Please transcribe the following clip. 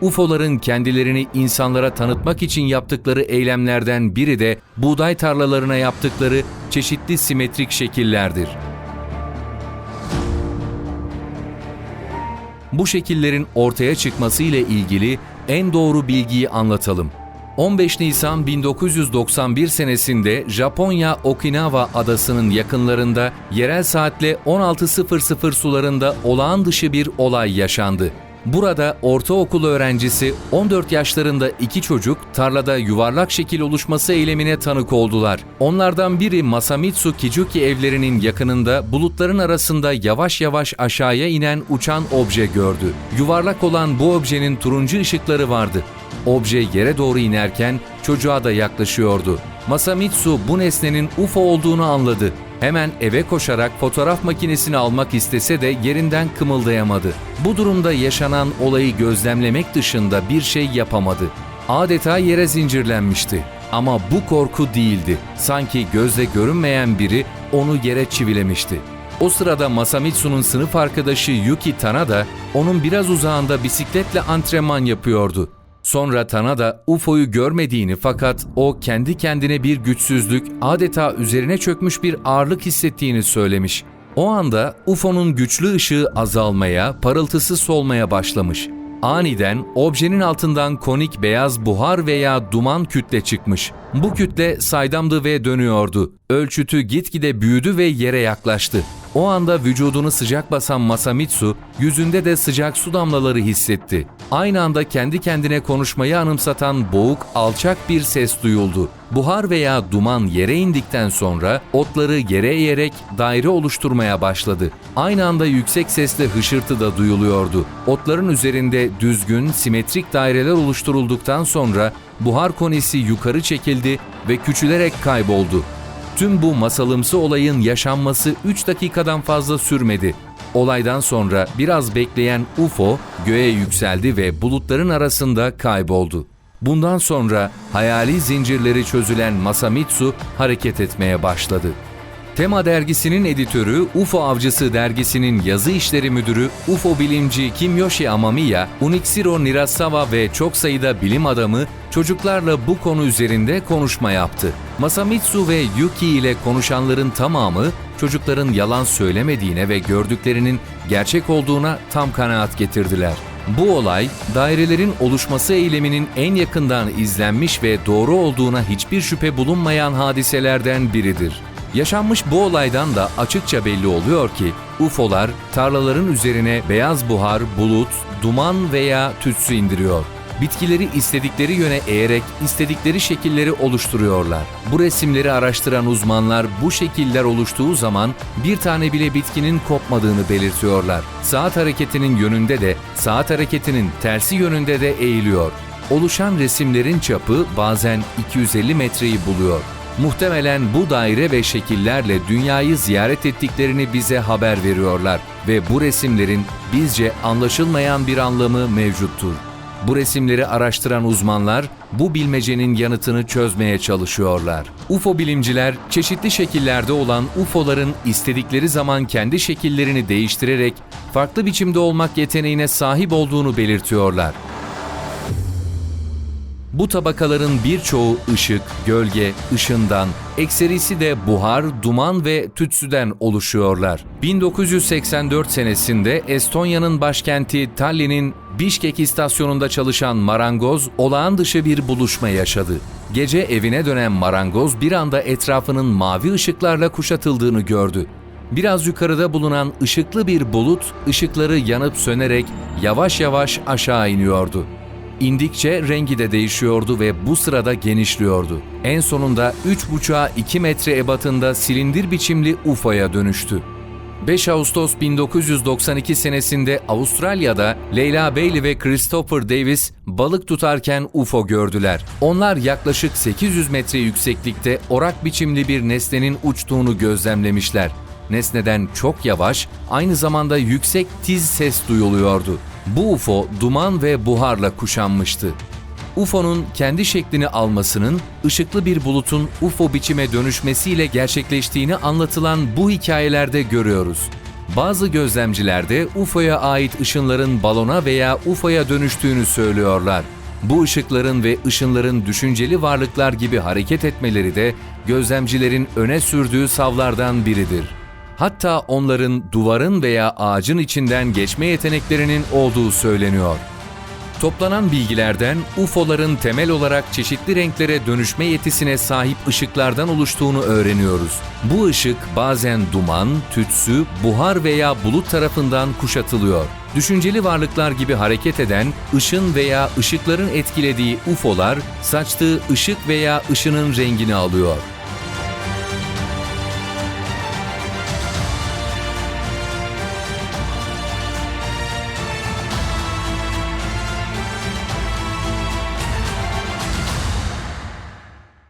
UFO'ların kendilerini insanlara tanıtmak için yaptıkları eylemlerden biri de buğday tarlalarına yaptıkları çeşitli simetrik şekillerdir. Bu şekillerin ortaya çıkması ile ilgili en doğru bilgiyi anlatalım. 15 Nisan 1991 senesinde Japonya Okinawa adasının yakınlarında yerel saatle 16.00 sularında olağan dışı bir olay yaşandı. Burada ortaokul öğrencisi 14 yaşlarında iki çocuk tarlada yuvarlak şekil oluşması eylemine tanık oldular. Onlardan biri Masamitsu Kijuki evlerinin yakınında bulutların arasında yavaş yavaş aşağıya inen uçan obje gördü. Yuvarlak olan bu objenin turuncu ışıkları vardı. Obje yere doğru inerken çocuğa da yaklaşıyordu. Masamitsu bu nesnenin UFO olduğunu anladı. Hemen eve koşarak fotoğraf makinesini almak istese de yerinden kımıldayamadı. Bu durumda yaşanan olayı gözlemlemek dışında bir şey yapamadı. Adeta yere zincirlenmişti. Ama bu korku değildi. Sanki gözle görünmeyen biri onu yere çivilemişti. O sırada Masamitsu'nun sınıf arkadaşı Yuki Tanada onun biraz uzağında bisikletle antrenman yapıyordu. Sonra Tanada UFO'yu görmediğini fakat o kendi kendine bir güçsüzlük, adeta üzerine çökmüş bir ağırlık hissettiğini söylemiş. O anda UFO'nun güçlü ışığı azalmaya, parıltısı solmaya başlamış. Aniden objenin altından konik beyaz buhar veya duman kütle çıkmış. Bu kütle saydamdı ve dönüyordu. Ölçütü gitgide büyüdü ve yere yaklaştı. O anda vücudunu sıcak basan Masamitsu, yüzünde de sıcak su damlaları hissetti. Aynı anda kendi kendine konuşmayı anımsatan boğuk, alçak bir ses duyuldu. Buhar veya duman yere indikten sonra otları yere eğerek daire oluşturmaya başladı. Aynı anda yüksek sesle hışırtı da duyuluyordu. Otların üzerinde düzgün, simetrik daireler oluşturulduktan sonra buhar konisi yukarı çekildi ve küçülerek kayboldu. Tüm bu masalımsı olayın yaşanması 3 dakikadan fazla sürmedi. Olaydan sonra biraz bekleyen UFO göğe yükseldi ve bulutların arasında kayboldu. Bundan sonra hayali zincirleri çözülen Masamitsu hareket etmeye başladı. Tema dergisinin editörü, UFO Avcısı dergisinin yazı işleri müdürü, UFO bilimci Kimyoshi Amamiya, Unixiro Nirasawa ve çok sayıda bilim adamı çocuklarla bu konu üzerinde konuşma yaptı. Masamitsu ve Yuki ile konuşanların tamamı çocukların yalan söylemediğine ve gördüklerinin gerçek olduğuna tam kanaat getirdiler. Bu olay, dairelerin oluşması eyleminin en yakından izlenmiş ve doğru olduğuna hiçbir şüphe bulunmayan hadiselerden biridir. Yaşanmış bu olaydan da açıkça belli oluyor ki UFO'lar tarlaların üzerine beyaz buhar, bulut, duman veya tütsü indiriyor. Bitkileri istedikleri yöne eğerek istedikleri şekilleri oluşturuyorlar. Bu resimleri araştıran uzmanlar bu şekiller oluştuğu zaman bir tane bile bitkinin kopmadığını belirtiyorlar. Saat hareketinin yönünde de saat hareketinin tersi yönünde de eğiliyor. Oluşan resimlerin çapı bazen 250 metreyi buluyor. Muhtemelen bu daire ve şekillerle dünyayı ziyaret ettiklerini bize haber veriyorlar ve bu resimlerin bizce anlaşılmayan bir anlamı mevcuttur. Bu resimleri araştıran uzmanlar bu bilmecenin yanıtını çözmeye çalışıyorlar. UFO bilimciler çeşitli şekillerde olan UFO'ların istedikleri zaman kendi şekillerini değiştirerek farklı biçimde olmak yeteneğine sahip olduğunu belirtiyorlar. Bu tabakaların birçoğu ışık, gölge, ışından, ekserisi de buhar, duman ve tütsüden oluşuyorlar. 1984 senesinde Estonya'nın başkenti Tallinn'in Bişkek istasyonunda çalışan marangoz olağan dışı bir buluşma yaşadı. Gece evine dönen marangoz bir anda etrafının mavi ışıklarla kuşatıldığını gördü. Biraz yukarıda bulunan ışıklı bir bulut ışıkları yanıp sönerek yavaş yavaş aşağı iniyordu. İndikçe rengi de değişiyordu ve bu sırada genişliyordu. En sonunda 3,5'a 2 metre ebatında silindir biçimli UFO'ya dönüştü. 5 Ağustos 1992 senesinde Avustralya'da Leyla Bailey ve Christopher Davis balık tutarken UFO gördüler. Onlar yaklaşık 800 metre yükseklikte orak biçimli bir nesnenin uçtuğunu gözlemlemişler. Nesneden çok yavaş, aynı zamanda yüksek tiz ses duyuluyordu. Bu UFO duman ve buharla kuşanmıştı. UFO'nun kendi şeklini almasının ışıklı bir bulutun UFO biçime dönüşmesiyle gerçekleştiğini anlatılan bu hikayelerde görüyoruz. Bazı gözlemciler de UFO'ya ait ışınların balona veya UFO'ya dönüştüğünü söylüyorlar. Bu ışıkların ve ışınların düşünceli varlıklar gibi hareket etmeleri de gözlemcilerin öne sürdüğü savlardan biridir. Hatta onların duvarın veya ağacın içinden geçme yeteneklerinin olduğu söyleniyor. Toplanan bilgilerden UFO'ların temel olarak çeşitli renklere dönüşme yetisine sahip ışıklardan oluştuğunu öğreniyoruz. Bu ışık bazen duman, tütsü, buhar veya bulut tarafından kuşatılıyor. Düşünceli varlıklar gibi hareket eden, ışın veya ışıkların etkilediği UFO'lar saçtığı ışık veya ışının rengini alıyor.